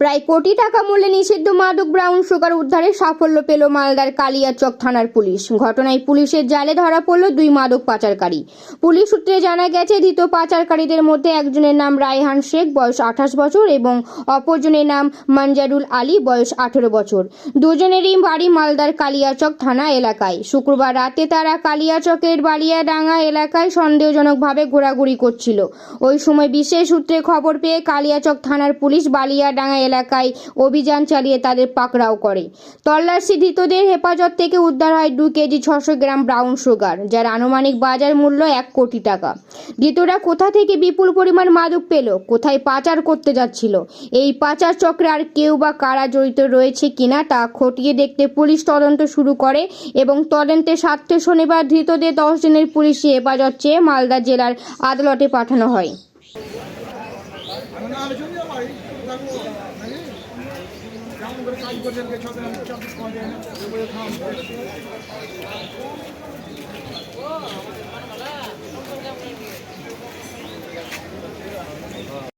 প্রায় কোটি টাকা মূল্যে নিষিদ্ধ মাদক ব্রাউন সুগার উদ্ধারে সাফল্য পেল মালদার কালিয়াচক থানার পুলিশ। ঘটনায় পুলিশের জালে ধরা পড়ল দুই মাদক পাচারকারী। পুলিশ সূত্রে জানা গেছে, ধৃত পাচারকারীদের মধ্যে একজনের নাম রায়হান শেখ, বয়স আঠাশ বছর, এবং অপরজনের নাম মঞ্জারুল আলী, বয়স আঠেরো বছর। দুজনেরই বাড়ি মালদার কালিয়াচক থানা এলাকায়। শুক্রবার রাতে তারা কালিয়াচকের বালিয়াডাঙ্গা এলাকায় সন্দেহজনকভাবে ঘোরাঘুরি করছিল। ওই সময় বিশেষ সূত্রে খবর পেয়ে কালিয়াচক থানার পুলিশ বালিয়াডাঙ্গা এলাকায় অভিযান চালিয়ে তাদের পাকড়াও করে। তল্লাশি ধৃতদের হেফাজত থেকে উদ্ধার হয় দু কেজি ছশো গ্রাম ব্রাউন সুগার, যার আনুমানিক বাজার মূল্য এক কোটি টাকা। ধৃতরা কোথা থেকে বিপুল পরিমাণ মাদক পেল, কোথায় পাচার করতে যাচ্ছিল, এই পাচার চক্রে আর কেউ বা কারা জড়িত রয়েছে কিনা তা খতিয়ে দেখতে পুলিশ তদন্ত শুরু করে এবং তদন্তে স্বার্থে শনিবার ধৃতদের দশ দিনের পুলিশি হেফাজত চেয়ে মালদা জেলার আদালতে পাঠানো হয়। কেমন করে কাজ করছেন কে ছোট চাকরি করেন এগুলো থাম ও